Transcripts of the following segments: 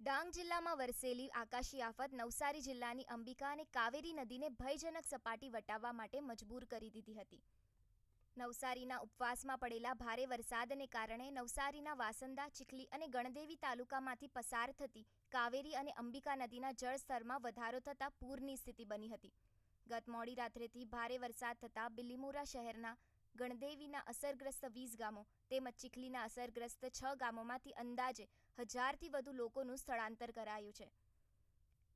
ડાંગ જિલ્લામાં વરસેલી આકાશી આફત નવસારી જિલ્લાની અંબિકા અને કાવેરી નદીને ભયજનક સપાટી વટાવવા માટે મજબૂર કરી દીધી હતી. નવસારીના ઉપવાસમાં પડેલા ભારે વરસાદને કારણે નવસારીના વાસંદા, ચીખલી અને ગણદેવી તાલુકામાંથી પસાર થતી કાવેરી અને અંબિકા નદીના જળસ્તરમાં વધારો થતાં પૂરની સ્થિતિ બની હતી. ગત મોડી રાત્રેથી ભારે વરસાદ થતાં બિલીમોરા શહેરના ગણદેવીના અસરગ્રસ્ત વીસ ગામો તેમજ ચીખલીના અસરગ્રસ્ત છ ગામોમાંથી અંદાજે હજારથી વધુ લોકોનું સ્થળાંતર કરાયું છે.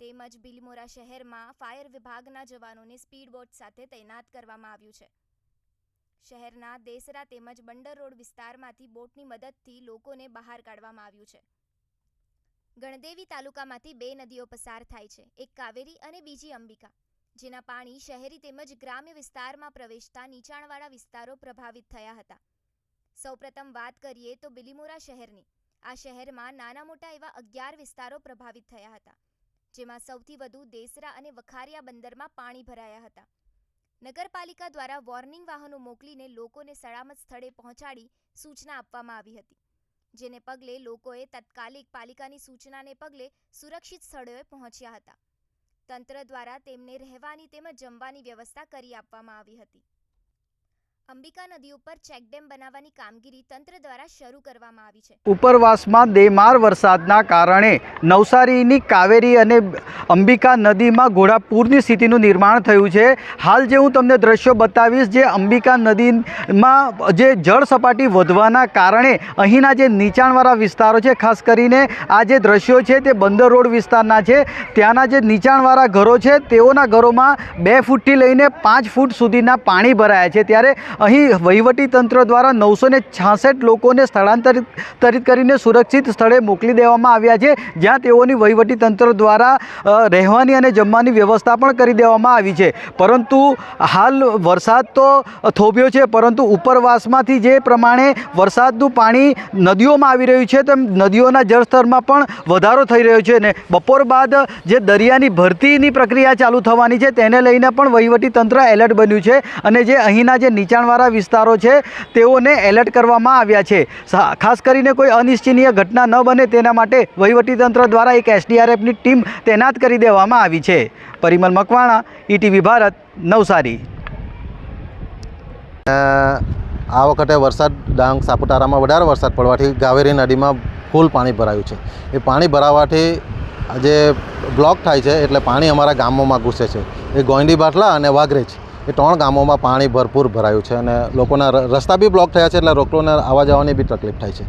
તેમજ બિલીમોરા શહેરમાં ફાયર વિભાગના જવાનોને સ્પીડ બોટ સાથે તૈનાત કરવામાં આવ્યું છે. શહેરના દેસરા તેમજ બંદર રોડ વિસ્તારમાંથી બોટની મદદથી લોકોને બહાર કાઢવામાં આવ્યું છે. ગણદેવી તાલુકામાંથી બે નદીઓ પસાર થાય છે, એક કાવેરી અને બીજી અંબિકા. જેના પાણી શહેરી તેમજ ગ્રામ્ય વિસ્તારમાં પ્રવેશતા નીચાણવાળા વિસ્તારો પ્રભાવિત થયા હતા. સૌપ્રથમ વાત કરીએ તો બિલીમોરા શહેરની. આ શહેરમાં નાના મોટા એવા અગિયાર વિસ્તારો પ્રભાવિત થયા હતા, જેમાં સૌથી વધુ દેસરા અને વખારિયા બંદરમાં પાણી ભરાયા હતા. નગરપાલિકા દ્વારા વોર્નિંગ વાહનો મોકલીને લોકોને સલામત સ્થળે પહોંચાડી સૂચના આપવામાં આવી હતી, જેને પગલે લોકોએ તાત્કાલિક પાલિકાની સૂચનાને પગલે સુરક્ષિત સ્થળોએ પહોંચ્યા હતા. તંત્ર દ્વારા તેમને રહેવાની તેમજ જમવાની વ્યવસ્થા કરી આપવામાં આવી હતી. અંબિકા નદી ઉપર ચેકડેમ બનાવવાની કામગીરી તંત્ર દ્વારા શરૂ કરવામાં આવી છે. ઉપરવાસમાં દેમાર વરસાદના કારણે નવસારીની કાવેરી અને અંબિકા નદીમાં ઘોડાપૂરની સ્થિતિનું નિર્માણ થયું છે. હાલ જે હું તમને દ્રશ્યો બતાવીશ, જે અંબિકા નદીમાં જે જળ સપાટી વધવાના કારણે અહીંના જે નીચાણવાળા વિસ્તારો છે, ખાસ કરીને આ જે દ્રશ્યો છે તે બંદર રોડ વિસ્તારના છે. ત્યાંના જે નીચાણવાળા ઘરો છે, તેઓના ઘરોમાં બે ફૂટથી લઈને પાંચ ફૂટ સુધીના પાણી ભરાયા છે. ત્યારે અહીં વહીવટી તંત્ર દ્વારા નવસો ને છાસઠ લોકોને સ્થળાંતરિત કરીને સુરક્ષિત સ્થળે મોકલી દેવામાં આવ્યા છે, જ્યાં તેઓની વહીવટી તંત્ર દ્વારા રહેવાની અને જમવાની વ્યવસ્થા પણ કરી દેવામાં આવી છે. પરંતુ હાલ વરસાદ તો થોભ્યો છે, પરંતુ ઉપરવાસમાંથી જે પ્રમાણે વરસાદનું પાણી નદીઓમાં આવી રહ્યું છે, તેમ નદીઓના જળસ્તરમાં પણ વધારો થઈ રહ્યો છે ને બપોર બાદ જે દરિયાની ભરતીની પ્રક્રિયા ચાલુ થવાની છે, તેને લઈને પણ વહીવટી તંત્ર એલર્ટ બન્યું છે અને જે અહીંના જે નીચાણવાળા વિસ્તારો છે, તેઓને એલર્ટ કરવામાં આવ્યા છે. ખાસ કરીને કોઈ અનિચ્છનીય ઘટના ન બને તેના માટે વહીવટી તંત્ર દ્વારા એક એસડીઆરએફની ટીમ તૈનાત કરી દેવામાં આવી છે. પરિમલ મકવાણા, ઈટીવી ભારત, નવસારી. આ વખતે વરસાદ ડાંગ, સાપુતારામાં વધારે વરસાદ પડવાથી ગાવેરી નદીમાં ફૂલ પાણી ભરાયું છે. એ પાણી ભરાવાથી જે બ્લોક થાય છે એટલે પાણી અમારા ગામોમાં ઘૂસે છે. એ ગોંડી બાટલા અને વાઘરેજ. એ ત્રણ ગામોમાં પાણી ભરપૂર ભરાયું છે અને લોકોના રસ્તા બી બ્લોક થયા છે એટલે લોકોને આવવા જવાની બી તકલીફ થાય છે.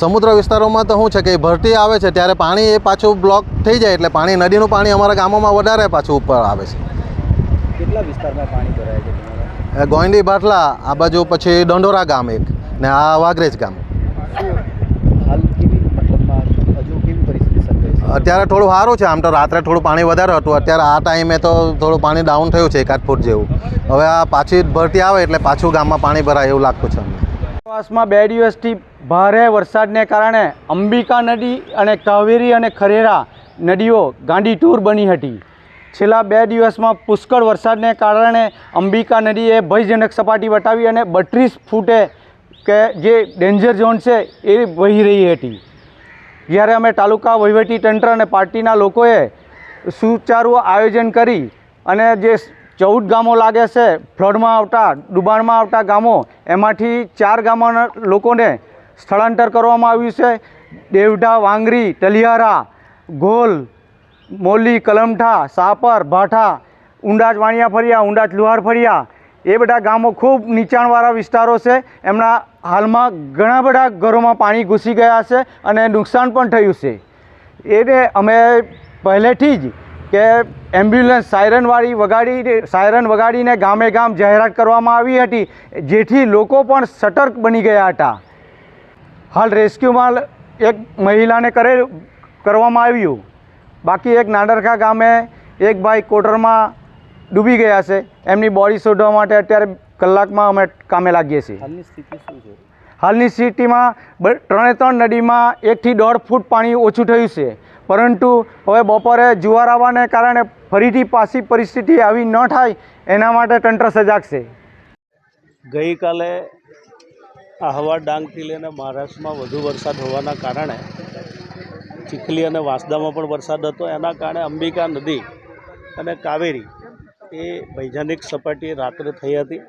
સમુદ્ર વિસ્તારોમાં તો શું છે કે ભરતી આવે છે ત્યારે પાણી એ પાછું બ્લોક થઈ જાય એટલે પાણી નદીનું પાણી અમારા ગામોમાં વધારે પાછું ઉપર આવે છે. કેટલા વિસ્તારમાં પાણી ભરાય છે ગોંડી બાટલા આ બાજુ પછી દંડોરા ગામ એક ને આ વાઘરેજ ગામ હાલ કેવી મતલબમાં હજુ કેવી પરિસ્થિતિ સર્જાઈ અત્યારે થોડું સારું છે, આમ તો રાત્રે થોડું પાણી વધારે હતું. અત્યારે આ ટાઈમે તો થોડું પાણી ડાઉન થયું છે, એકાદ ફૂટ જેવું. હવે આ પાછી ભરતી આવે એટલે પાછું ગામમાં પાણી ભરાય એવું લાગતું છે અમને. પ્રવાસમાં બે દિવસથી ભારે વરસાદને કારણે અંબિકા નદી અને કાવેરી અને ખરેરા નદીઓ ગાંડી ટૂર બની હતી. છેલ્લા બે દિવસમાં પુષ્કળ વરસાદને કારણે અંબિકા નદીએ ભયજનક સપાટી વટાવી અને બત્રીસ ફૂટે કે જે ડેન્જર ઝોન છે એ વહી રહી હતી. જ્યારે અમે તાલુકા વહીવટી તંત્ર અને પાર્ટીના લોકોએ સુચારું આયોજન કરી અને જે ચૌદ ગામો લાગે છે, ફ્લડમાં આવતા ડુબાણમાં આવતા ગામો, એમાંથી ચાર ગામોના લોકોને સ્થળાંતર કરવામાં આવ્યું છે. દેવઢા, વાંગરી, તલિયારા, ગોલ, મોલી, કલમઠા, સાપર, ભાઠા ઊંડાજ વાણિયા ફરિયા ઊંડાજ લુહાર ફળિયા એ બધા ગામો ખૂબ નીચાણવાળા વિસ્તારો છે. એમના હાલમાં ઘણા બધા ઘરોમાં પાણી ઘૂસી ગયા છે અને નુકસાન પણ થયું છે. એને અમે પહેલેથી જ કે એમ્બ્યુલન્સ સાયરનવાળી વગાડી સાયરન વગાડીને ગામે ગામ જાહેરાત કરવામાં આવી હતી, જેથી લોકો પણ સતર્ક બની ગયા હતા. હાલ રેસ્ક્યુમાં એક મહિલાને કરે કરવામાં આવ્યું. બાકી એક નાડરખા ગામે એક ભાઈ કોટરમાં ડૂબી ગયા છે. એમની બોડી શોધવા માટે અત્યારે કલાકમાં અમે કામે લાગીએ છીએ. હાલની સ્થિતિ શું છે? હાલની સ્થિતિમાં ત્રણે ત્રણ નદીમાં એકથી દોઢ ફૂટ પાણી ઓછું થયું છે. પરંતુ હવે બપોરે જુવાર આવવાને કારણે ફરીથી પાછી પરિસ્થિતિ આવી ન થાય એના માટે તંત્ર સજાગ છે. ગઈકાલે આહવા ડાંગથી લઈને મહારાષ્ટ્રમાં વધુ વરસાદ હોવાના કારણે ચીખલી અને વાંસદામાં પણ વરસાદ હતો. એના કારણે અંબિકા નદી અને કાવેરી એ વૈજ્ઞાનિક સપાટીએ રાત્રે થઈ હતી.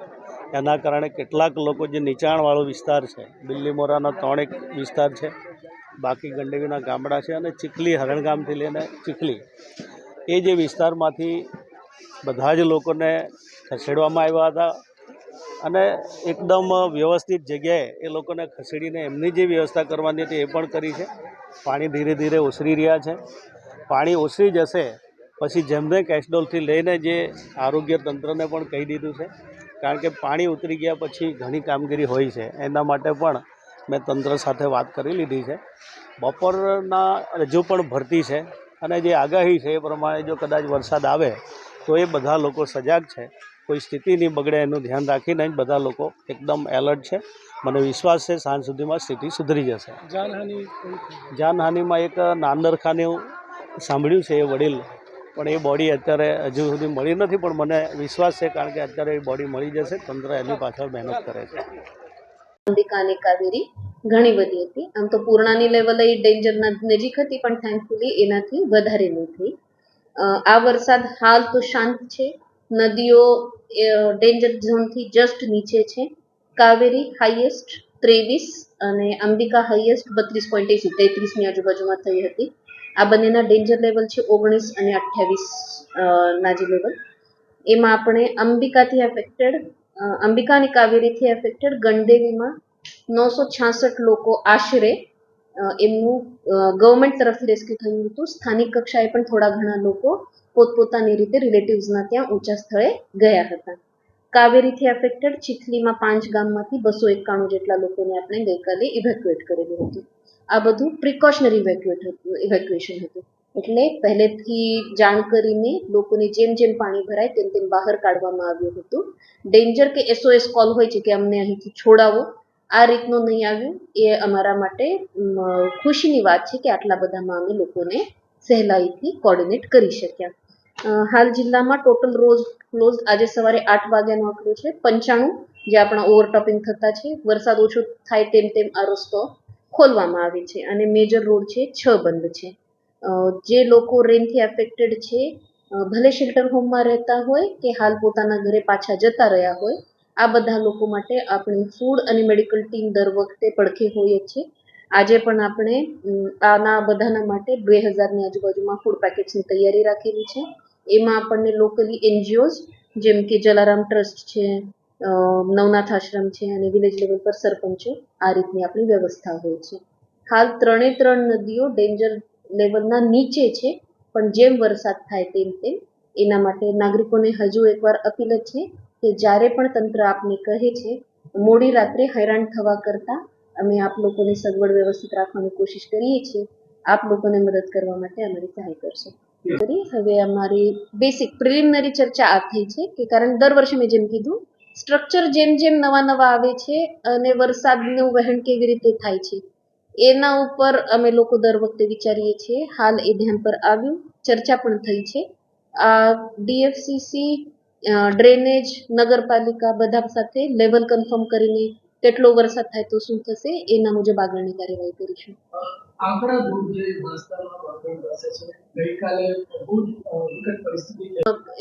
એના કારણે કેટલાક લોકો જે નીચાણવાળો વિસ્તાર છે બિલ્લીમોરાના ત્રણેક વિસ્તાર છે, બાકી ગંડેવીના ગામડા છે અને ચીખલી હરણગામથી લઈને ચીખલી. એ જે વિસ્તારમાંથી બધા જ લોકોને ખસેડવામાં આવ્યા હતા અને એકદમ વ્યવસ્થિત જગ્યાએ એ લોકોને ખસેડીને એમની જે વ્યવસ્થા કરવાની હતી એ પણ કરી છે. પાણી ધીરે ધીરે ઓસરી રહ્યા છે. પાણી ઓસરી જશે પછી જેમને કેસ્ડોલથી લઈને જે આરોગ્ય તંત્રને પણ કહી દીધું છે કારણ કે પાણી ઉતરી ગયા પછી ઘણી કામગીરી હોય છે. એના માટે પણ મેં તંત્ર સાથે વાત કરી લીધી છે. બપોરના હજુ પણ ભરતી છે અને જે આગાહી છે એ પ્રમાણે જો કદાચ વરસાદ આવે તો એ બધા લોકો સજાગ છે. કોઈ સ્થિતિ નહીં બગડે એનું ધ્યાન રાખીને જ બધા લોકો એકદમ એલર્ટ છે. મને વિશ્વાસ છે સાંજ સુધીમાં સ્થિતિ સુધરી જશે. જાનહાનિમાં એક નાંદરખાને સાંભળ્યું છે એ વડીલ પણ એ બોડી અત્યારે હજુ સુધી મળી નથી, પણ મને વિશ્વાસ છે કારણ કે અત્યારે એ બોડી મળી જશે, તંત્ર એની પાછળ મહેનત કરે છે. અંબિકાની કાવેરી ઘણી બધી હતી. આમ તો પૂર્ણાની લેવલે ડેન્જરના નજીક હતી, પણ થેન્કફુલી એનાથી વધારે નહીં થઈ. આ વરસાદ હાલ તો શાંત છે. નદીઓ ડેન્જર ઝોનથી જસ્ટ નીચે છે. કાવેરી હાઈએસ્ટ ત્રેવીસ અને અંબિકા હાઈએસ્ટ બત્રીસ પોઈન્ટ એસી તેત્રીસની આજુબાજુમાં થઈ હતી. આ બંનેના ડેન્જર લેવલ છે ઓગણીસ અને અઠ્યાવીસ ના જે લેવલ. એમાં આપણે અંબિકાથી એફેક્ટેડ અંબિકા અને કાવેરીથી એફેક્ટેડ ગણદેવીમાં નવસો છાસઠ લોકો આશરે એમનું ગવર્મેન્ટ તરફથી રેસ્ક્યુ થયું હતું. સ્થાનિક કક્ષાએ પણ થોડા ઘણા લોકો પોતપોતાની રીતે રિલેટિવ્સના ત્યાં ઊંચા સ્થળે ગયા હતા. કાવેરીથી એફેક્ટેડ ચીખલીમાં પાંચ ગામમાંથી બસો એકાણું જેટલા લોકોને આપણે ગઈકાલે ઇવેક્યુએટ કરેલું હતું. આ બધું પ્રિકોશનરી ઇવેક્યુએટ હતું ઇવેક્યુએશન હતું. એટલે પહેલેથી જાણ કરીને લોકોને જેમ જેમ પાણી ભરાય તેમ તેમ બહાર કાઢવામાં આવ્યું હતું. ડેન્જર કે એસઓએસ કોલ હોય છે કે અમને અહીંથી છોડાવો, આ રીતનું નહીં આવ્યું. એ અમારા માટે ખુશીની વાત છે કે આટલા બધામાં અમે લોકોને સહેલાઈથી કોર્ડિનેટ કરી શક્યા. હાલ જિલ્લામાં ટોટલ રોજ ક્લોઝ આજે સવારે આઠ વાગ્યાનો આંકડો છે, પંચાણું જે આપણા ઓવરટોપિંગ થતા છે. વરસાદ ઓછો થાય તેમ તેમ આ રસ્તો ખોલવામાં આવે છે અને મેજર રોડ છે છ બંધ છે. જે લોકો રેનથી એફેક્ટેડ છે ભલે શેલ્ટર હોમમાં રહેતા હોય કે હાલ પોતાના ઘરે પાછા જતા રહ્યા હોય, આ બધા લોકો માટે આપણી ફૂડ અને મેડિકલ ટીમ દર વખતે પડખે હોઈએ છીએ. આજે પણ આપણે આના બધાના માટે બે હજારની આજુબાજુમાં ફૂડ પેકેટ્સની તૈયારી રાખેલી છે. એમાં આપણને લોકલી એનજીઓઝ જેમ કે જલારામ ટ્રસ્ટ છે નવનાથ આશ્રમ છે અને વિલેજ લેવલ પર સરપંચો આ રીતની આપણી વ્યવસ્થા હોય છે. હાલ ત્રણે ત્રણ નદીઓ ડેન્જર લેવલના નીચે છે પણ જેમ વરસાદ થાય તેમ તેમ એના માટે નાગરિકોને હજુ એકવાર અપીલ છે કે જ્યારે પણ તંત્ર આપને કહે છે મોડી રાત્રે હેરાન થવા કરતાં અમે આપ લોકોની સગવડ વ્યવસ્થિત રાખવાની કોશિશ કરીએ છીએ. આપ લોકોને મદદ કરવા માટે અમારી સહાય કરશો. કરી હવે અમારી બેસિક પ્રિલિમિનરી ચર્ચા આ થઈ છે કે કારણ દર વર્ષે મેં જેમ કીધું સ્ટ્રક્ચર જેમ જેમ નવા નવા આવે છે અને વરસાદનું વહેણ કેવી રીતે થાય છે, એના ઉપર અમે લોકો દર વખતે વિચારીએ છીએ. હાલ એ ધ્યાન પર આવ્યું. ચર્ચા પણ થઈ છે. આ ડીએફસીસી ડ્રેનેજ નગરપાલિકા બધા સાથે લેવલ કન્ફર્મ કરીને કેટલો વરસાદ થાય તો શું થશે એના મુજબ આગળની કાર્યવાહી કરીશું.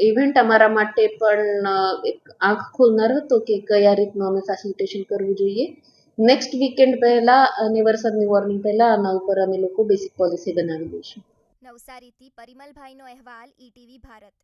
ઇવેન્ટ અમારા માટે પણ એક આંખ ખોલનાર હતો કે કયા રીતનું અમે ફેસિલિટેશન કરવું જોઈએ. નેક્સ્ટ વીકેન્ડ પહેલા અને વરસાદની વોર્નિંગ પહેલા આના ઉપર અમે લોકો બેસિક પોલિસી બનાવી દઈશું. નવસારીથી પરિમલભાઈનો અહેવાલ ઈટીવી ભારત.